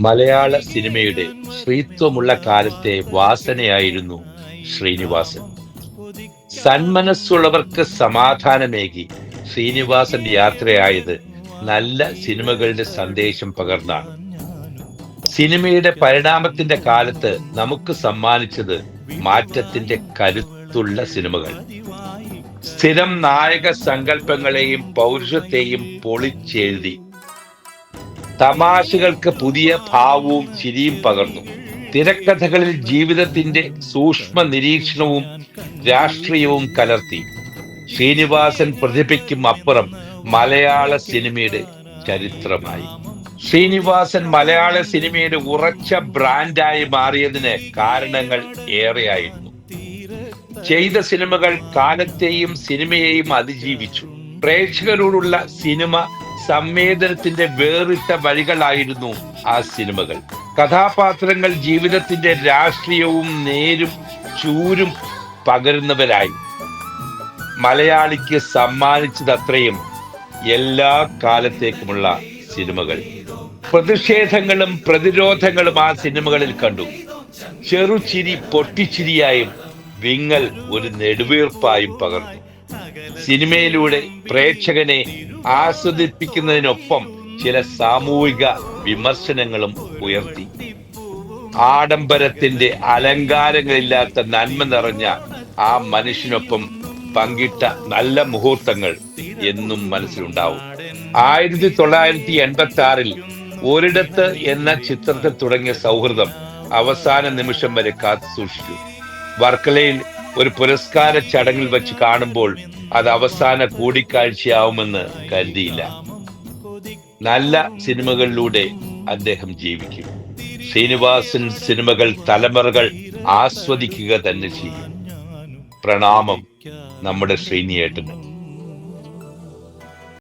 മലയാള സിനിമയുടെ സ്ത്രീത്വമുള്ള കാലത്തെ വാസനയായിരുന്നു ശ്രീനിവാസൻ. സന്മനസ്സുള്ളവർക്ക് സമാധാനമേകി. ശ്രീനിവാസന്റെ യാത്രയായത് നല്ല സിനിമകളുടെ സന്ദേശം പകർന്നാണ്. സിനിമയുടെ പരിണാമത്തിന്റെ കാലത്ത് നമുക്ക് സമ്മാനിച്ചത് മാറ്റത്തിന്റെ കരുത്തുള്ള സിനിമകൾ. സ്ഥിരം നായക സങ്കല്പങ്ങളെയും പൗരുഷത്തെയും പൊളിച്ചെഴുതി. തമാശകൾക്ക് പുതിയ ഭാവവും ചിരിയും പകർന്നു. തിരക്കഥകളിൽ ജീവിതത്തിന്റെ സൂക്ഷ്മ നിരീക്ഷണവും രാഷ്ട്രീയവും കലർത്തി. ശ്രീനിവാസൻ പ്രതിഭയ്ക്കും അപ്പുറം മലയാള സിനിമയുടെ ചരിത്രമായി. ശ്രീനിവാസൻ മലയാള സിനിമയുടെ ഉറച്ച ബ്രാൻഡായി മാറിയതിന് കാരണങ്ങൾ ഏറെയായിരുന്നു. ചെയ്ത സിനിമകൾ കാലത്തെയും സിനിമയെയും അതിജീവിച്ചു. പ്രേക്ഷകരോടുള്ള സിനിമ സംവേദനത്തിന്റെ വേറിട്ട വഴികളായിരുന്നു ആ സിനിമകൾ. കഥാപാത്രങ്ങൾ ജീവിതത്തിന്റെ രാഷ്ട്രീയവും നേരും ചൂരും പകരുന്നവരായി. മലയാളിക്ക് സമ്മാനിച്ചതത്രയും എല്ലാ കാലത്തേക്കുമുള്ള സിനിമകൾ. പ്രതിഷേധങ്ങളും പ്രതിരോധങ്ങളും ആ സിനിമകളിൽ കണ്ടു. ചെറുചിരി പൊട്ടിച്ചിരിയായും വിങ്ങൽ ഒരു നെടുവീർപ്പായും പകർന്നു. സിനിമയിലൂടെ പ്രേക്ഷകനെ ആസ്വദിപ്പിക്കുന്നതിനൊപ്പം ചില സാമൂഹിക വിമർശനങ്ങളും ഉയർത്തി. ആഡംബരത്തിന്റെ അലങ്കാരങ്ങളില്ലാത്ത നന്മ നിറഞ്ഞ ആ മനുഷ്യനൊപ്പം പങ്കിട്ട നല്ല മുഹൂർത്തങ്ങൾ എന്നും മനസ്സിലുണ്ടാവും. ആയിരത്തി തൊള്ളായിരത്തി എൺപത്തി ആറിൽ ഒരിടത്ത് എന്ന ചിത്രത്തിൽ തുടങ്ങിയ സൗഹൃദം അവസാന നിമിഷം വരെ കാത്തു സൂക്ഷിച്ചു വർക്കലയിൽ ഒരു പുരസ്കാര ചടങ്ങിൽ വെച്ച് കാണുമ്പോൾ അത് അവസാന കൂടിക്കാഴ്ചയാവുമെന്ന് കരുതിയില്ല. നല്ല സിനിമകളിലൂടെ അദ്ദേഹം ജീവിക്കും. ശ്രീനിവാസൻ സിനിമകൾ തലമുറകൾ ആസ്വദിക്കുക തന്നെ ചെയ്യും. പ്രണാമം നമ്മുടെ ശ്രീനിയേട്ടന്.